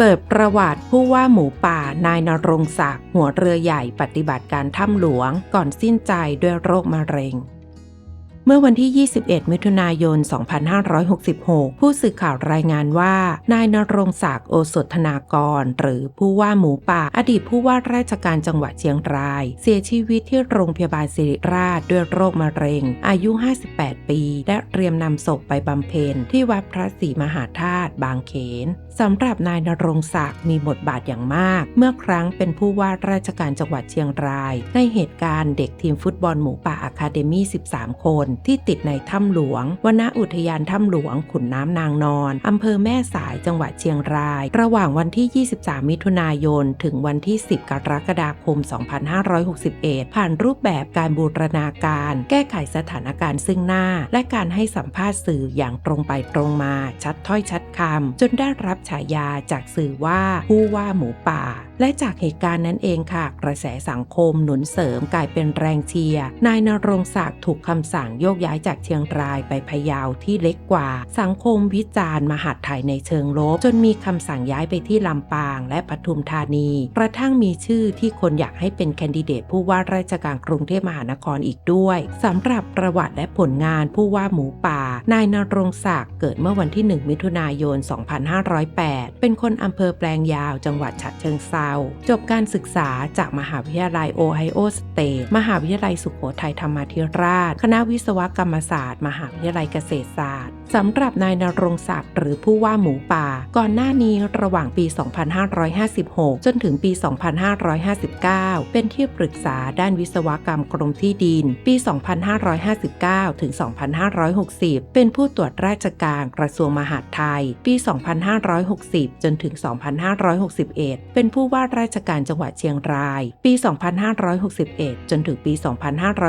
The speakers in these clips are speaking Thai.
เปิดประวัติผู้ว่าหมูป่านายนรงศักดิ์หัวเรือใหญ่ปฏิบัติการถ้ำหลวงก่อนสิ้นใจด้วยโรคมะเร็ง เมื่อวันที่ 21 มิถุนายน 2566 ผู้สื่อข่าวรายงานว่า นายนรงศักดิ์โอสถธนากร หรือผู้ว่าหมูป่า อดีตผู้ว่าราชการจังหวัดเชียงราย เสียชีวิตที่โรงพยาบาลศิริราชด้วยโรคมะเร็ง อายุ 58 ปี และเตรียมนำศพไปบำเพ็ญที่วัดพระศรีมหาธาตุบางเขนสำหรับนายนรงศักดิ์มีบทบาทอย่างมาก เมื่อครั้งเป็นผู้ว่าราชการจังหวัดเชียงราย ในเหตุการณ์เด็กทีมฟุตบอลหมูป่าอะคาเดมี่ 13 คนที่ติดในถ้ำหลวงวนอุทยานถ้ำหลวงขุนน้ำนางนอนอำเภอแม่สายจังหวัดเชียงราย ระหว่างวันที่ 23 มิถุนายน ถึงวันที่ 10 กรกฎาคม 2561 ผ่านรูปแบบการบูรณาการ แก้ไขสถานการณ์ซึ่งหน้า และการให้สัมภาษณ์สื่ออย่างตรงไปตรงมา ชัดถ้อยชัดคำจนได้รับฉายาจากสื่อว่าผู้ว่าหมูป่าและจากเหตุการณ์นั้นเองค่ะ กระแสสังคมหนุนเสริมกลายเป็นแรงเชียร์นายนรงศักดิ์ถูกคำสั่งโยกย้ายจากเชียงรายไปพะเยาที่เล็กกว่า สังคมวิจารณ์มหาดไทยในเชิงลบ จนมีคำสั่งย้ายไปที่ลำปางและปทุมธานี กระทั่งมีชื่อที่คนอยากให้เป็นแคนดิเดตผู้ว่าราชการกรุงเทพมหานครอีกด้วยสำหรับประวัติและผลงานผู้ว่าหมูป่า นายนรงศักดิ์เกิดเมื่อวันที่ 1 มิถุนายน 2508 เป็นคนอำเภอแปลงยาวจังหวัดฉะเชิงเซาจบการศึกษาจากมหาวิทยาลัยโอไฮโอสเตทมหาวิทยาลัยสุโขทัยธรรมาธิราช คณะวิศวกรรมศาสตร์ มหาวิทยาลัยเกษตรศาสตร์สำหรับนายนรงศักดิ์หรือผู้ว่าหมูป่า ก่อนหน้านี้ระหว่างปี 2556 จนถึงปี 2559 เป็นที่ปรึกษาด้านวิศวกรรมกรมที่ดิน ปี 2559 ถึง 2560 เป็นผู้ตรวจราชการกระทรวงมหาดไทย ปี 2560 จนถึง 2561 เป็นผู้ว่าราชการจังหวัดเชียงราย ปี 2561 จนถึงปี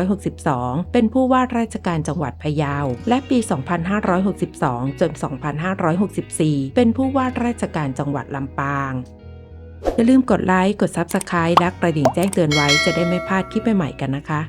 2562 เป็นผู้ว่าราชการจังหวัดพะเยา และปี 2562 จน 2564 เป็นผู้ว่าราชการจังหวัดลำปางอย่าลืมกดไลค์ กด Subscribe และกระดิ่งแจ้งเตือนไว้จะได้ไม่พลาดคลิปใหม่ๆกันนะคะ